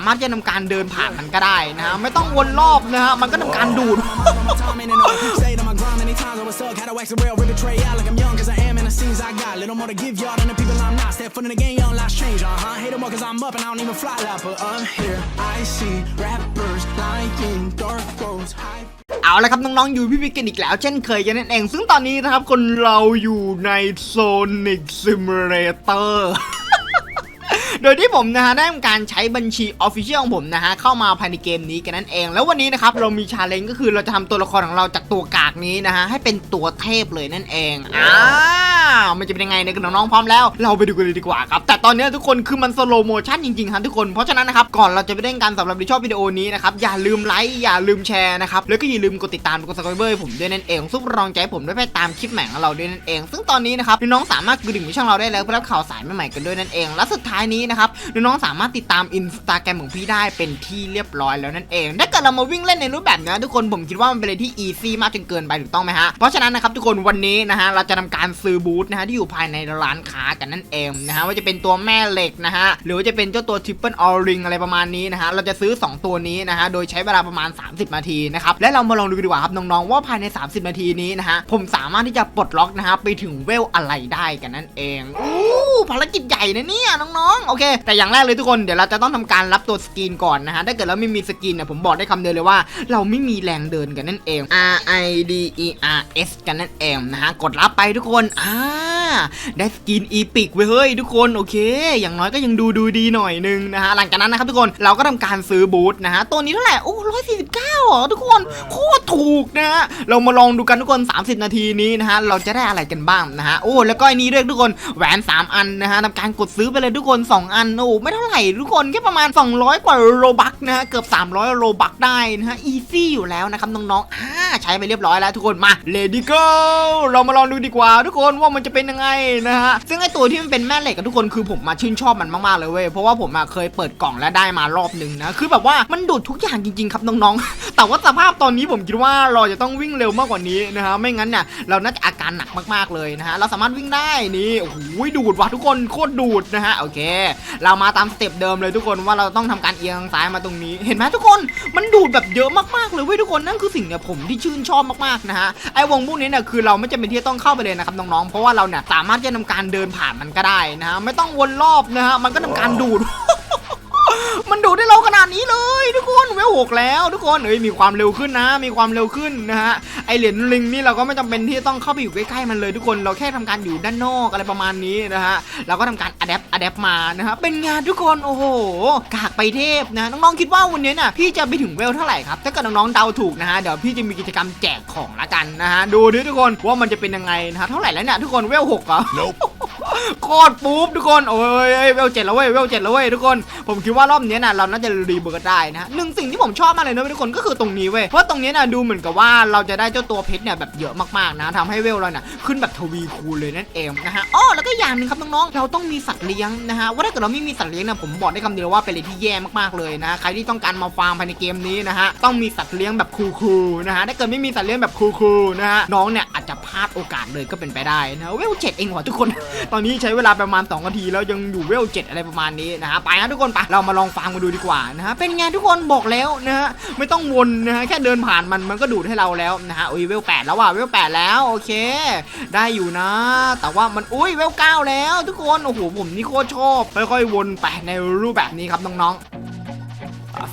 ามารถที่จะทำการเดินผ่านมันก็ได้นะฮะไม่ต้องวนรอบนะฮะมันก็ทำการดูด เอาละครับน้องๆอยู่พี่พิกกันอีกแล้ว เช่นเคยกันนั่นเอง ซึ่งตอนนี้นะครับคนเราอยู่ในโซนิกซิมูเลเตอร์ โดยที่ผมนะฮะได้ทำการใช้บัญชี Official ของผมนะฮะเข้ามาภายในเกมนี้กันนั่นเอง แล้ววันนี้นะครับเรามีชาเลนจ์ก็คือเราจะทำตัวละครของเราจากตัวกากนี้นะฮะให้เป็นตัวเทพเลยนั่นเองอ่ามันจะเป็นยังไงเนี่ยน้องๆพร้อมแล้ว เราไปดูกันเลยดีกว่าครับแต่ตอนนี้ทุกคนคือมันสโลโมชั่นจริงๆครับทุกคนเพราะฉะนั้นนะครับก่อนเราจะไปเล่นกันสำหรับที่ชอบวิดีโอนี้นะครับอย่าลืมไลค์อย่าลืมแชร์นะครับแล้วก็อย่าลืมกดติดตามกด subscribe ผมด้วยนั่นเองซุปรองใจให้ผมด้วยไปตามคลิปใหม่ของเราด้วยนั่นเอง ซึ่งตอนนี้นะครับน้องๆสามารถกระดิ่งช่องเราได้แล้วเพื่อรับข่าวสารใหม่ๆกันด้วยนั่นเองและสุดท้ายนี้นะครับน้องๆสามารถติดตามอินสตาแกรมของพี่ได้เป็นที่เรียบร้อยแล้วนั่นเอง ถ้าเกิดเรามาวิ่งเล่นในรูปแบบนี้ทุกคนผมคิดว่ามันเป็นอะไรที่อีซี่มากจนเกินไปถูกต้องไหมฮะ เพราะฉะนั้นนะครับทุกคนวันนี้นะฮะเราจะทำการซื้อบูธนะฮะที่อยู่ภายในร้านค้ากันนั่นเองนะฮะว่าจะเป็นตัวแม่เหล็กนะฮะหรือว่าจะเป็นเจ้าตัวทริปเปิลออริงอะไรประมาณนี้นะฮะเราจะซื้อ 2 ตัวนี้นะฮะโดยใช้เวลาประมาณ 30 นาทีนะครับและเรามาลองดูกันดีกว่าครับน้องๆว่าภายใน 30 นาทีนี้นะฮะผมสามารถที่จะปลดล็อกนะฮะไปถึงเวลอะไรได้กันนั่นเองอู้ภารกิจใหญ่นะเนี่ยน้องๆโอเค แต่อย่างแรกเลยทุกคนเดี๋ยวเราจะต้องทำการรับตัวสกินก่อนนะฮะถ้าเกิดเราไม่มีสกินเนี่ยผมบอกได้คำเดียวเลยว่า เราไม่มีแรงเดินกันนั่นเอง R I D E R S กันนั่นเองนะฮะกดรับไปทุกคนอ่า ได้สกินอีพิกเว้ยเฮ้ยทุกคนโอเค อย่างน้อยก็ยังดูดูดีหน่อยนึงนะฮะหลังจากนั้นนะครับทุกคนเราก็ทำการซื้อบูธนะฮะตัวนี้เท่าไหร่โอ้ร้อยสี่สิบเก้าเหรอทุกคนโคตรถูกนะฮะเรามาลองดูกันทุกคน 30 นาทีนี้นะฮะเราจะได้อะไรกันบ้างนะฮะโอ้แล้วก็อันนี้ด้วยทุกคนแหวน 3 อันนะฮะทำการกดซื้อไปเลยทุกคน 2 อันโอ้ไม่เท่าไหร่ทุกคนแค่ประมาณ 200 กว่าโลบักนะฮะเกือบ 300โลบักได้นะฮะอีซี่อยู่แล้วนะครับน้องๆอ่า ใช้ไปเรียบร้อยแล้วทุกคนมาเลดี้ go เรามาลองดูดีกว่า ทุกคนว่ามันจะเป็นยังไงนะฮะซึ่งไอตัวที่มันเป็นแม่เหล็กกับทุกคนคือผมมาชื่นชอบมันมากๆเลยเว้ยเพราะว่าผมอะเคยเปิดกล่องและได้มารอบหนึ่งนะคือแบบว่ามันดูดทุกอย่างจริงๆครับน้องๆ แต่ว่าสภาพตอนนี้ผมคิดว่าเราจะต้องวิ่งเร็วมากกว่านี้นะฮะไม่งั้นเนี่ยเราน่าจะอาการหนักมากๆเลยนะฮะเราสามารถวิ่งได้นี่โอ้โหดูดว่ะทุกคนโคตรดูดนะฮะโอเค เรามาตามสเต็ปเดิมเลยทุกคนว่าเราต้องทำการเอียงซ้ายมาตรงนี้ เห็นไหมทุกคนมันดูดแบบเยอะมากๆเลยเว้ยทุกคนนั่นคือสิ่งเนี่ยผมที่ชื่นชอบมากๆนะฮะไอ้วงพวกนี้เนี่ยคือเราไม่จำเป็นที่จะต้องเข้าไปเลยนะครับน้องๆเพราะว่าเราเนี่ยสามารถจะทำการเดินผ่านมันก็ได้นะฮะไม่ต้องวนรอบนะฮะมันก็ทำการดูด หกแล้วทุกคนเอ้ยมีความเร็วขึ้นนะ มีความเร็วขึ้นนะฮะไอเหรียญลิงนี่เราก็ไม่จำเป็นที่จะต้องเข้าไปอยู่ใกล้ๆมันเลยทุกคนเราแค่ทำการอยู่ด้านนอกอะไรประมาณนี้นะฮะเราก็ทำการอัดแอปอัดแอปมานะฮะเป็นงานทุกคนโอ้โหกากไปเทพนะน้องๆคิดว่าวันนี้น่ะพี่จะไปถึงเวลเท่าไหร่ครับถ้าเกิดน้องๆเดาถูกนะฮะเดี๋ยวพี่จะมีกิจกรรมแจกของละกันนะฮะดูดิทุกคนว่ามันจะเป็นยังไงนะฮะเท่าไหร่แล้วเนี่ยทุกคนเวลหกเหรอ โคตรปุ๊บทุกคนโอ้ยเวลเจ็ดแล้วเว้ยเวลเจ็ดแล้วเว้ยทุกคน ผมคิดว่ารอบนี้นะเราน่าจะรีเบิร์ดได้นะหนึ่งสิ่งที่ผมชอบมากเลยนะทุกคนก็คือตรงนี้เว้ยเพราะตรงนี้นะดูเหมือนกับว่าเราจะได้เจ้าตัวเพชรเนี่ยแบบเยอะมากๆนะทำให้เวลเราเนี่ยขึ้นแบบทวีคูณเลยนั่นเองนะฮะอ๋อแล้วก็อย่างหนึ่งครับน้องๆเราต้องมีสัตว์เลี้ยงนะฮะว่าถ้าเกิดเราไม่มีสัตว์เลี้ยงนี่ยผมบอกได้คำเดียวว่าเป็นอะไรที่แย่มากๆเลยนะใครที่ต้องการมาฟาร์มภายในเกมนี้นะฮะต้องมีสัตว์เลี้ยงแบบคูลๆนะฮะถ้าเกิดไม่มีสัตว์เลี้ยงแบบคูลๆนะฮะน้องเนี่ยอา จะพลาดโอกาสเลยก็เป็นไปได้นะเวลเจ็ดเองว่ะทุกคน ตอนนี้ใช้เวลาประมาณ2นาทีแล้วยังอยู่เวล7อะไรประมาณนี้นะฮะไปนะทุกคนไปเรามาลองฟังมาดูดีกว่านะฮะเป็นไงทุกคนบอกแล้วนะฮะไม่ต้องวนนะฮะแค่เดินผ่านมันมันก็ดูดให้เราแล้วนะฮะอุ้ยเวล8แล้วว่ะเวล8แล้วโอเค ได้อยู่นะ แต่ว่ามันอุ้ยเวล9แล้ว ทุกคนโอ้โหผมนี่โคตรชอบค่อยๆวนไปในรูปแบบนี้ครับน้องๆ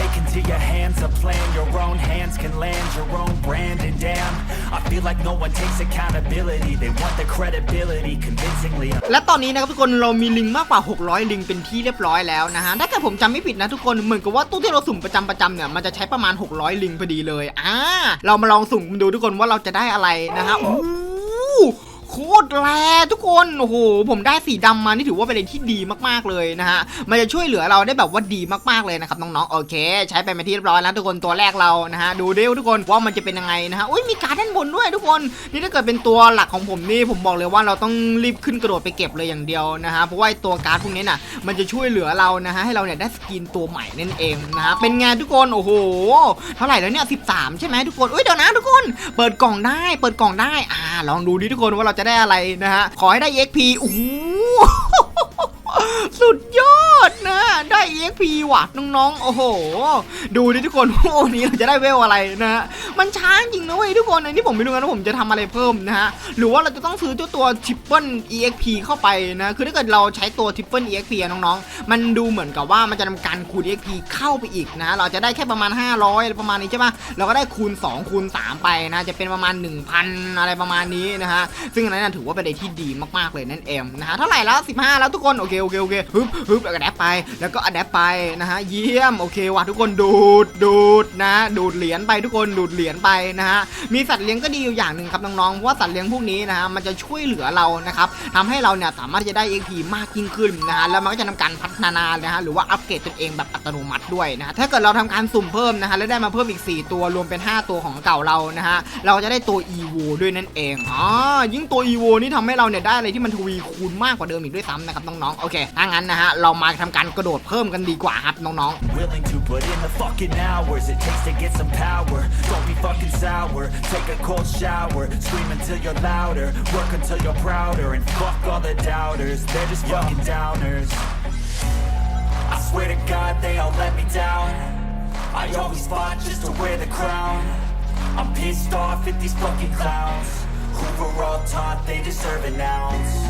Take into your hands a plan, your own hands can land your own brand. And damn, I feel like no one takes accountability. They want the credibility convincingly. และตอนนี้นะครับทุกคนเรามีลิงมากกว่า 600 ลิงเป็นที่เรียบร้อยแล้วนะฮะถ้าเกิดผมจำไม่ผิดนะทุกคนเหมือนกับว่าตู้ที่เราสุ่มประจำประจำเนี่ยมันจะใช้ประมาณ 600 ลิงพอดีเลยอ่าเรามาลองสุ่มดูทุกคนว่าเราจะได้อะไรนะฮะโอ้ โคตรแรงทุกคนโอ้โหผมได้สีดำมานี่ถือว่าเป็นอะไรที่ดีมากๆเลยนะฮะมันจะช่วยเหลือเราได้แบบว่าดีมากๆเลยนะครับน้องๆโอเค ใช้ไปเป็นที่เรียบร้อยแล้วทุกคนตัวแรกเรานะฮะดูดิทุกคนว่ามันจะเป็นยังไงนะฮะอุ้ยมีการ์ดด้านบนด้วยทุกคนนี่ถ้าเกิดเป็นตัวหลักของผมนี่ผมบอกเลยว่าเราต้องรีบขึ้นกระโดดไปเก็บเลยอย่างเดียวนะฮะเพราะว่าตัวการ์ดพวกนี้น่ะมันจะช่วยเหลือเรานะฮะให้เราเนี่ยได้สกินตัวใหม่นั่นเองนะฮะเป็นไงทุกคนโอ้โหเท่าไหร่แล้วเนี่ย13 ใช่ไหมทุกคนอุ้ยเดี๋ยวนะทุกคน เปิดกล่องได้ เปิดกล่องได้อ่าลองดูดิทุกคนว่าเราจะจะได้อะไรนะฮะ ขอให้ได้ EXP โอ้โห สุดยอดนะ ได้ EXP ว่ะน้องๆ โอ้โห ดูดิทุกคนวันนี้เราจะได้เวลอะไรนะฮะ มันช้าจริงนะเว้ยทุกคนอันนี้ผมไม่รู้นะว่าผมจะทำอะไรเพิ่มนะฮะ หรือว่าเราจะต้องซื้อเจ้าตัว Triple EXP เข้าไปนะ คือถ้าเกิดเราใช้ตัว Triple EXP อะน้องๆ มันดูเหมือนกับว่ามันจะทำการคูณ EXP เข้าไปอีกนะ เราจะได้แค่ประมาณ 500อะไรประมาณนี้ใช่ปะเราก็ได้คูณ 2 คูณ 3 ไปนะ จะเป็นประมาณ 1,000 อะไรประมาณนี้นะฮะ ซึ่งอันนั้นถือว่าเป็นอะไรที่ดีมากๆเลยนั่นเองนะฮะ เท่าไหร่แล้ว 15 แล้วทุกคน โอเคโอเคโอเคฮึบฮึบแล้วก็แดปไป แล้วก็อแดปไปนะฮะเยี่ยมโอเคว่ะทุกคนดูดดูดนะ ดูดเหรียญไปทุกคนดูดเหรียญไปนะฮะมีสัตว์เลี้ยงก็ดีอยู่อย่างหนึ่งครับน้องๆเพราะว่าสัตว์เลี้ยงพวกนี้นะฮะมันจะช่วยเหลือเรานะครับทำให้เราเนี่ยสามารถจะได้ XP มากยิ่งขึ้นนะฮะแล้วมันก็จะทำการพัฒนานะฮะหรือว่าอัปเกรดตนเองแบบอัตโนมัติด้วยนะฮะถ้าเกิดเราทำการสุ่มเพิ่มนะฮะแล้วได้มาเพิ่มอีก 4 ตัวรวมเป็น 5 ตัวของเก่าเรานะฮะเราจะได้ตัว EV ด้วยนั่นเองอ๋อยิ่งตัว EV นี่ทำให้เราเนี่ยได้อะไรที่มันทวีคูณมากกว่าเดิมอีกด้วยซ้ำนะครับน้องๆโอเคถ้างั้นนะฮะ เรามาทำการกระโดดเพิ่มกันดีกว่าครับน้องๆ Willing to put in the fucking hours it takes to get some power. Don't be fucking sour. Take a cold shower. Scream until you're louder. Work until you're prouder. And fuck all the doubters. They're just fucking downers. I swear to God they all let me down. I always fought just to wear the crown. I'm pissed off at these fucking clowns. Who were all taught they deserve an ounce.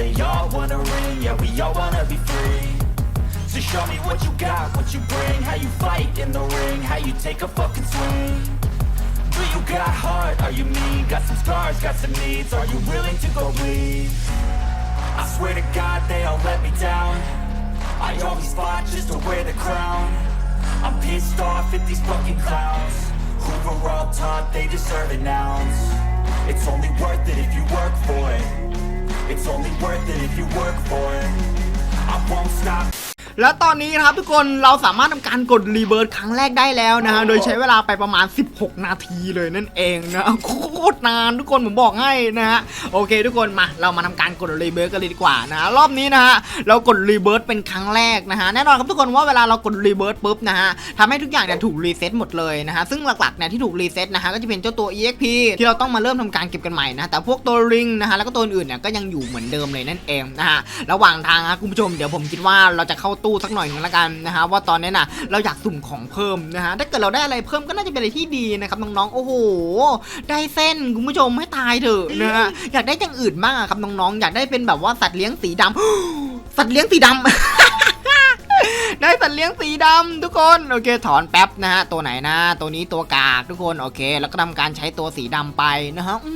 They all wanna ring, yeah, we all wanna be free. So show me what you got, what you bring, how you fight in the ring, how you take a fucking swing. Do you got heart? Are you mean? Got some scars, got some needs. Are you willing to go bleed? I swear to God they all let me down. I always fought just to wear the crown. I'm pissed off at these fucking clowns. Who were all taught they deserve an ounce. It's only worth it if you work for it. It's only worth it if you work for it. I won't stop. และตอนนี้นะครับทุกคนเราสามารถทำการกดรีเบิร์ครั้งแรกได้แล้วนะฮะโดยใช้เวลาไปประมาณ 16 นาทีเลยนั่นเองนะโคตรนานทุกคนผมบอกให้นะฮะโอเค ทุกคนมาเรามาทำการกดรีเบิร์กันเลยดีกว่านะฮะรอบนี้นะฮะเรากดรีเบิร์เป็นครั้งแรกนะฮะแน่นอนครับทุกคนว่าเวลาเรากดรีเบิร์ปุ๊บนะฮะทำให้ทุกอย่างเนี่ยถูกรีเซ็ตหมดเลยนะฮะซึ่งหลักๆเนี่ยที่ถูกรีเซ็ตนะฮะก็จะเป็นเจ้าตัว EXP ที่เราต้องมาเริ่มทำการเก็บกันใหม่นะแต่พวกตัวริงนะฮะแล้วก็ตัวอื่นเนี่ยก็ยังอยู่เหมือนเดิมเลยนั่นเองนะฮะระหว่างทางนะคุณผู้ชมเดี๋ยวผมคิดว่าเราจะเข้าตู้สักหน่อยนึงละกันนะฮะว่าตอนนี้น่ะเราอยากสุ่มของเพิ่มนะฮะถ้าเกิดเราได้อะไรเพิ่มก็น่าจะเป็นอะไรที่ดีนะครับน้องๆโอ้โห ได้เส้นคุณผู้ชมให้ตายเถอะนะฮะอยากได้อย่างอื่นบ้างอะครับน้องๆอยากได้เป็นแบบว่าสัตว์เลี้ยงสีดำสัตว์เลี้ยงสีดำได้สัตว์เลี้ยงสีดำทุกคนโอเคถอนแป๊บนะฮะตัวไหนนะ ตัวนี้ตัวกากทุกคนโอเค แล้วก็ทำการใช้ตัวสีดำไปนะฮะอื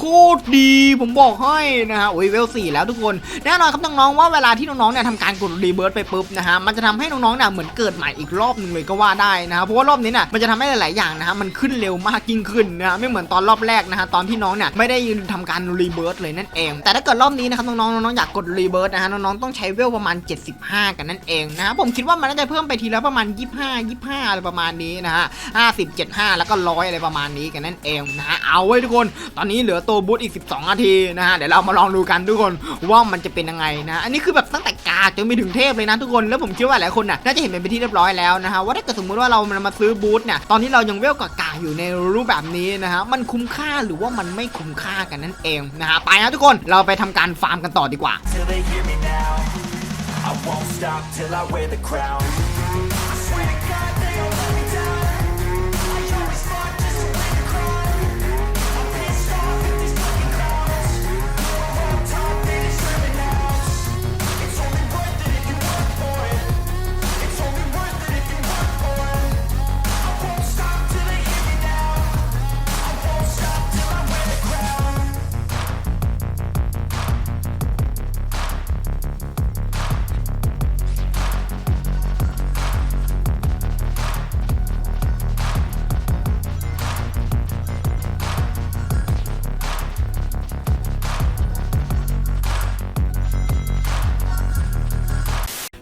คตรดีผมบอกให้นะฮะโอ้ยเวลสี่แล้วทุกคนแน่นอนครับน้องๆว่าเวลาที่น้องๆเนี่ยทำการกดรีเบิร์ตไปปุ๊บนะฮะมันจะทำให้น้องๆเนี่ยเหมือนเกิดใหม่อีกรอบหนึ่งเลยก็ว่าได้นะฮะเพราะว่ารอบนี้เนี่ยมันจะทำให้หลายๆอย่างนะฮะมันขึ้นเร็วมากยิ่งขึ้นนะฮะไม่เหมือนตอนรอบแรกนะฮะตอนที่น้องเนี่ยไม่ได้ทำการรีเบิร์ตเลยนั่นเอง แต่ถ้าเกิดรอบนี้นะครับน้องๆน้องๆอยากกดรีเบิร์ตนะฮะน้องๆต้องใช้เวลประมาณ 75 กันนั่นเองนะฮะผมคิดว่ามันน่าจะเพิ่มไปทีละประมาณ 25 25อะไรประมาณนี้นะฮะ50 75 แล้วก็ร้อยอะไรประมาณนี้กันนั่นเองนะฮะเอาไว้ทุกคน ตอนนี้เหลือตัวบูธอีก 12 นาทีนะฮะเดี๋ยวเรามาลองดูกันทุกคนว่ามันจะเป็นยังไงนะอันนี้คือแบบตั้งแต่กาจนไปถึงเทพเลยนะทุกคนแล้วผมคิดว่าหลายคนน่ะน่าจะเห็นเป็นที่เรียบร้อยแล้วนะฮะว่าถ้าเกิดสมมติว่าเรามันมาซื้อบูธเนี่ยตอนนี้เรายังเวลกับกาอยู่ในรูปแบบนี้นะฮะมันคุ้มค่าหรือว่ามันไม่คุ้มค่ากันนั่นเองนะฮะไปนะทุกคนเราไปทำการฟาร์มกันต่อดีกว่า till they hear me now. won't stop till I wear the crown.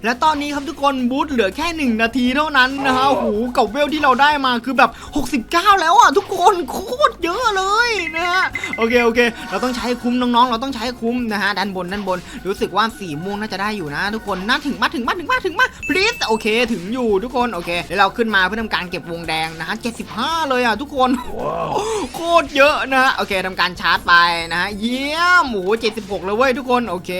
และตอนนี้ครับทุกคนบูธเหลือแค่ 1 นาทีเท่านั้นนะฮะโอ้โหกับเวลที่เราได้มาคือแบบ 69 แล้วอะทุกคนโคตรเยอะเลยนะฮะโอเคโอเค เราต้องใช้คุ้มน้องๆ เราต้องใช้คุ้มนะฮะด้านบนด้านบน รู้สึกว่าสีม่วงน่าจะได้อยู่นะ ทุกคนน่าถึงมาถึงมาถึงมาถึงมา please โอเค ถึงอยู่ทุกคนโอเคเดี๋ยวเราขึ้นมาเพื่อทำการเก็บวงแดงนะฮะ75 เลยอะทุกคนโคตรเยอะนะฮะโอเคทำการชาร์จไปนะฮะเยี่ยมโอ้โห76 เลยเว้ยทุกคนโอเค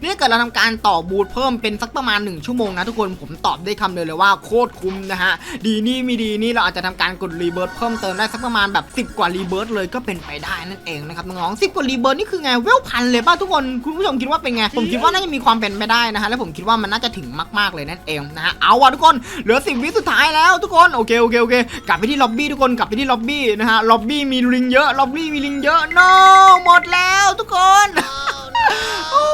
นี่ถ้าเกิดเราทำการต่อบูทเพิ่มเป็นสักประมาณ1 ชั่วโมงนะทุกคนผมตอบได้คำเดียวเลยว่าโคตรคุ้มนะฮะดีนี่มีดีนี่เราอาจจะทำการกดรีเบิร์ตเพิ่มเติมได้สักประมาณแบบ 10 กว่ารีเบิร์ตเลยก็เป็นไปได้นั่นเองนะครับน้องๆ10กว่ารีเบิร์ตนี่คือไงเวลพันเลยป่ะทุกคนคุณผู้ชมคิดว่าเป็นไงผมคิดว่าน่าจะมีความเป็นไปได้นะฮะและผมคิดว่ามันน่าจะถึงมากๆเลยนั่นเองนะฮะเอาว่ะทุกคนเหลือ10วิสุดท้ายแล้วทุกคนโอเคโอเคโอเคกลับไปที่ล็อบบี้ทุกคนกลับไปที่ล็อบบี้นะฮะล็อบบี้มีลิงเยอะล็อบบี้มีลิงเยอะ no หมดแล้วทุกคนโอ้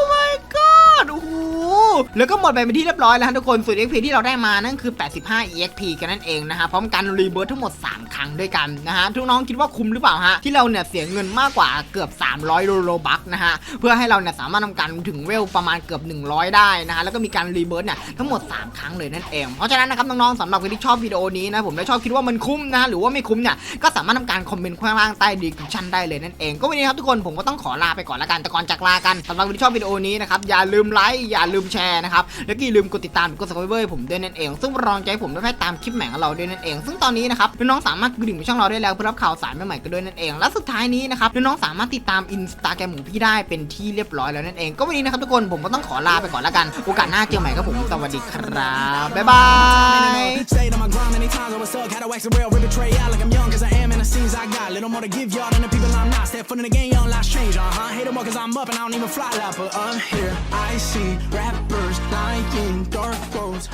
แล้วก็หมดไปเป็นที่เรียบร้อยแล้วทุกคนส่วน XP ที่เราได้มานั่นคือ 85 EXP กันนั่นเองนะฮะพร้อมกันรีเบิร์ทั้งหมด 3 ครั้งด้วยกันนะฮะทุกน้องคิดว่าคุ้มหรือเปล่าฮะที่เราเนี่ยเสียเงินมากกว่าเกือบ 300 โลบัคนะฮะเพื่อให้เราเนี่ยสามารถทำการถึงเวลประมาณเกือบ 100 ได้นะฮะแล้วก็มีการรีเบิร์เนี่ยทั้งหมด 3 ครั้งเลยนั่นเองเพราะฉะนั้นนะครับน้องๆสำหรับคนที่ชอบวิดีโอนี้นะผมได้ชอบคิดว่ามันคุ้มนะหรือว่าไม่คุ้มเนี่ยก็สามารถทำการคอมเมนต์ข้างล่างใต้ดีคริปชั่นได้เลยนั่นเองก็วันนี้ครับทุกคนผมก็ต้องขอลาไปก่อนละกันแต่ก่อนจากลากันสำหรับคนที่ชอบวิดีโอนี้นะครับอย่าลืมไลค์อย่าลืมแชร์นะครับ แล้วก็อย่าลืมกดติดตามกด subscribe ผมด้วยนั่นเอง ซึ่งรองใจผมด้วยให้ตามคลิปใหม่ของเราด้วยนั่นเอง ซึ่งตอนนี้นะครับน้องๆสามารถกระดิ่งช่องเราได้แล้วเพื่อรับข่าวสารใหม่ๆกันด้วยนั่นเอง และสุดท้ายนี้นะครับน้องๆสามารถติดตามอินสตาแกรมของพี่ได้เป็นที่เรียบร้อยแล้วนั่นเอง ก็วันนี้นะครับทุกคนผมก็ต้องขอลาไปก่อนละกัน โอกาสหน้าเจอใหม่ครับผมสวัสดีครับบ๊ายบาย Stayed on my grind many times, I was stuck. Had to wax the real, rip betray out like I'm young, cause I am in the scenes I got. Little more to give y'all than the people I'm not. Step foot in the game, young lives change, uh huh. Hate them more cause I'm up and I don't even fly loud, but I'm here. I see rappers first night in dark clothes.